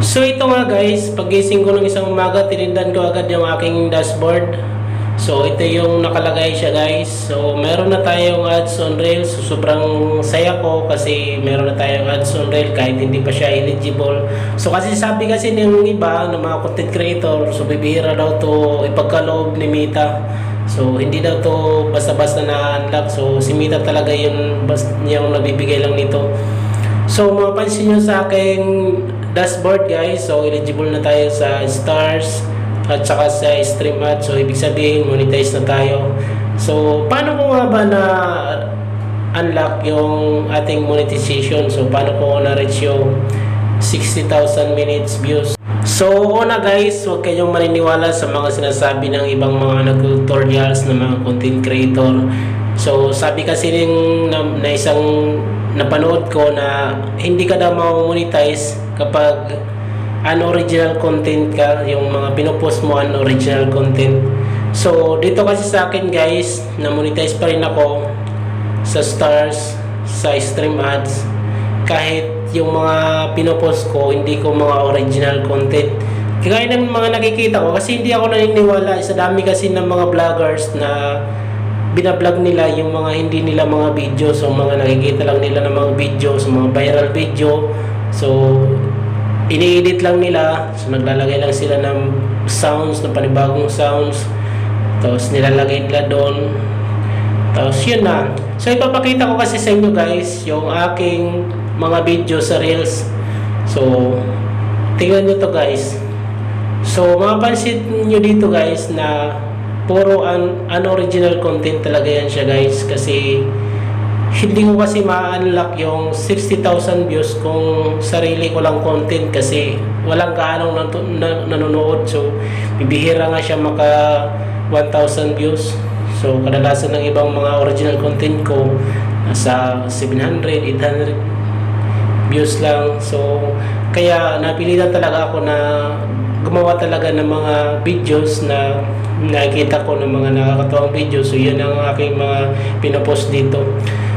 So ito nga guys, pagising ko ng isang umaga, tinindan ko agad yung aking dashboard. So ito yung nakalagay siya guys. So meron na tayong ads on Rails. So, sobrang saya ko kasi meron na tayong ads on Rails kahit hindi pa siya eligible. So kasi sabi kasi ng iba ng mga content creator, so bibihira daw to ipagkaloob ni Mita. So hindi daw to basta-basta na-unlock. So si Mita talaga yung, yung nabibigay lang nito. So mapansin nyo sa aking dashboard guys, so eligible na tayo sa stars at saka sa stream ad. So ibig sabihin monetize na tayo. So paano ko nga ba na unlock yung ating monetization? So paano ko na-reach yung 60,000 minutes views? So una guys, huwag kayong maniniwala sa mga sinasabi ng ibang mga nag-tutorials ng mga content creator. So sabi kasi ng na, na isang napanood ko na hindi ka daw monetize kapag unoriginal content ka, yung mga pinopost mo unoriginal content. So dito kasi sa akin guys, na monetize pa rin ako sa stars, sa stream ads, kahit yung mga pinopost ko, hindi ko mga original content. Kaya ng mga nakikita ko, kasi hindi ako naniniwala, sa dami kasi ng mga vloggers na binablog nila yung mga hindi nila mga video so mga nakikita lang nila ng mga video so mga viral video. So ini-edit lang nila. So naglalagay lang sila ng sounds ng panibagong sounds. Tapos nilalagay nila doon. Tapos yun na. So ipapakita ko kasi sa inyo guys yung aking mga video sa reels. So tingnan nyo to guys. So mapapansin nyo dito guys na puro un, unoriginal content talaga yan siya guys. Kasi hindi ko kasi ma-unlock yung 60,000 views kung sarili ko lang content kasi walang kaanong nan- na, nanonood. So bibihira nga siya maka 1,000 views. So kadalasan ng ibang mga original content ko nasa 700, 800 views lang. So kaya napilitan talaga ako na gumawa talaga ng mga videos na nakikita ko ng mga nakakatuwang videos. So, yun ang aking mga pinopost dito.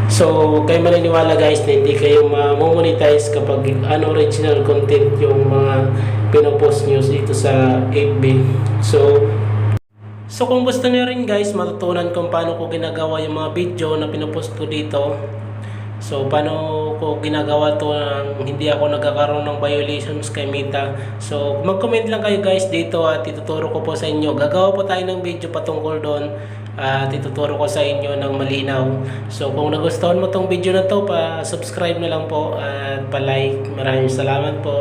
So, kayo maniniwala guys na hindi kayo ma-monetize kapag unoriginal content yung mga pinopost nyo dito sa FB. So, So kung gusto niyo rin guys matutunan kung paano ko ginagawa yung mga video na pinopost ko dito. So paano ko ginagawa to nang hindi ako nagkakaroon ng violations kay Meta. So mag-comment lang kayo guys dito at ituturo ko po sa inyo. Gagawa po tayo ng video patungkol doon at ituturo ko sa inyo ng malinaw. So kung nagustuhan mo tong video na to, pa-subscribe na lang po at pa-like. Maraming salamat po.